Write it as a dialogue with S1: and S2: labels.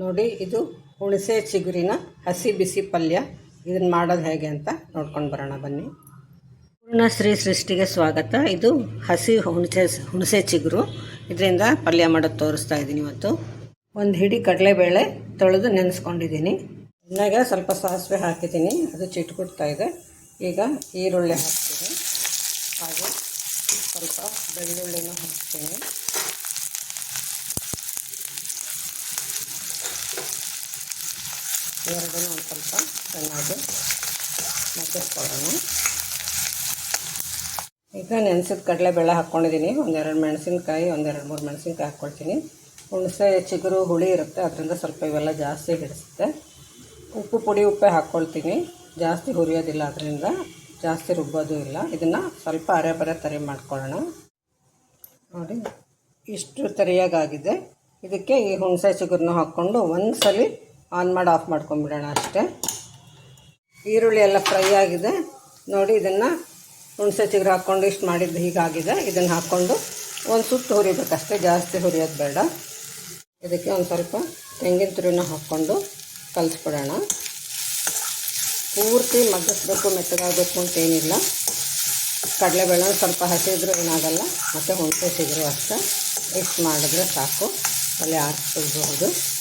S1: ನೋಡಿ, ಇದು ಹುಣಸೆ ಚಿಗುರಿನ ಹಸಿ ಬಿಸಿ ಪಲ್ಯ. ಇದನ್ನು ಮಾಡೋದು ಹೇಗೆ ಅಂತ ನೋಡ್ಕೊಂಡು ಬರೋಣ, ಬನ್ನಿ. ಪೂರ್ಣ ಶ್ರೀ ಸೃಷ್ಟಿಗೆ ಸ್ವಾಗತ. ಇದು ಹಸಿ ಹುಣಸೆ ಹುಣಸೆ ಚಿಗುರು. ಇದರಿಂದ ಪಲ್ಯ ಮಾಡೋದು ತೋರಿಸ್ತಾ ಇದ್ದೀನಿ ಇವತ್ತು. ಒಂದು ಹಿಡಿ ಕಡಲೆಬೇಳೆ ತೊಳೆದು ನೆನೆಸ್ಕೊಂಡಿದ್ದೀನಿ. ಎಣ್ಣೆಗೆ ಸ್ವಲ್ಪ ಸಾಸಿವೆ ಹಾಕಿದ್ದೀನಿ. ಅದು ಚಿಟ್ಕೊಡ್ತಾ ಇದೆ. ಈಗ ಈರುಳ್ಳಿ ಹಾಕ್ತೀನಿ. ಹಾಗೆ ಸ್ವಲ್ಪ ಬೆಳ್ಳುಳ್ಳಿನೂ ಹಾಕ್ತೀನಿ. ಎರಡನ್ನೂ ಒಂದು ಸ್ವಲ್ಪ ಚೆನ್ನಾಗಿ ಮಗ್ಗಿಸ್ಕೊಳ್ಳೋಣ ಈಗ ನೆನೆಸಿದ ಕಡಲೆಬೇಳೆ ಹಾಕ್ಕೊಂಡಿದ್ದೀನಿ. ಒಂದೆರಡು ಮೆಣಸಿನ್ಕಾಯಿ, ಒಂದೆರಡು ಮೂರು ಮೆಣಸಿನ್ಕಾಯಿ ಹಾಕ್ಕೊಳ್ತೀನಿ. ಹುಣಸೆ, ಚಿಗುರು, ಹುಳಿ ಇರುತ್ತೆ. ಅದರಿಂದ ಸ್ವಲ್ಪ ಇವೆಲ್ಲ ಜಾಸ್ತಿ ಹಿಡಿಸುತ್ತೆ. ಉಪ್ಪು ಪುಡಿ ಉಪ್ಪೇ ಹಾಕ್ಕೊಳ್ತೀನಿ. ಜಾಸ್ತಿ ಹುರಿಯೋದಿಲ್ಲ ಅದರಿಂದ. ಜಾಸ್ತಿ ರುಬ್ಬೋದು ಇಲ್ಲ. ಇದನ್ನು ಸ್ವಲ್ಪ ಅರೆ ಬರೆ ತರಿ ಮಾಡ್ಕೊಳ್ಳೋಣ. ನೋಡಿ, ಇಷ್ಟು ತರಿಯಾಗಾಗಿದೆ. ಇದಕ್ಕೆ ಈ ಹುಣಸೆ ಚಿಗುರನ್ನ ಹಾಕ್ಕೊಂಡು ಒಂದು ಸಲ ಆನ್ ಮಾಡಿ ಆಫ್ ಮಾಡ್ಕೊಂಬಿಡೋಣ ಅಷ್ಟೇ. ಈರುಳ್ಳಿ ಎಲ್ಲ ಫ್ರೈ ಆಗಿದೆ. ನೋಡಿ ಇದನ್ನು ಹುಣಸೆ ಚಿಗುರು ಹಾಕ್ಕೊಂಡು ಇಷ್ಟು ಮಾಡಿದ್ದು ಹೀಗಾಗಿದೆ. ಇದನ್ನು ಹಾಕ್ಕೊಂಡು ಒಂದು ಸುತ್ತು ಹುರಿಬೇಕಷ್ಟೇ ಜಾಸ್ತಿ ಹುರಿಯೋದು ಬೇಡ. ಇದಕ್ಕೆ ಒಂದು ಸ್ವಲ್ಪ ತೆಂಗಿನ ತುರಿನ ಹಾಕ್ಕೊಂಡು ಕಲಿಸ್ಬಿಡೋಣ. ಪೂರ್ತಿ ಮಗ್ಗಿಸ್ಬೇಕು, ಮೆತ್ತಗಾಗಬೇಕು ಅಂತೇನಿಲ್ಲ ಕಡಲೆಬೇಳೆ ಸ್ವಲ್ಪ ಹಸಿದ್ರು ಏನಾಗಲ್ಲ. ಮತ್ತು ಹುಣಸೆ ಚಿಗುರು ಅಷ್ಟೇ. ಇಷ್ಟು ಮಾಡಿದ್ರೆ ಸಾಕು. ಅಲ್ಲಿ ಆರಿಸ್ಬಿಡ್ಬಹುದು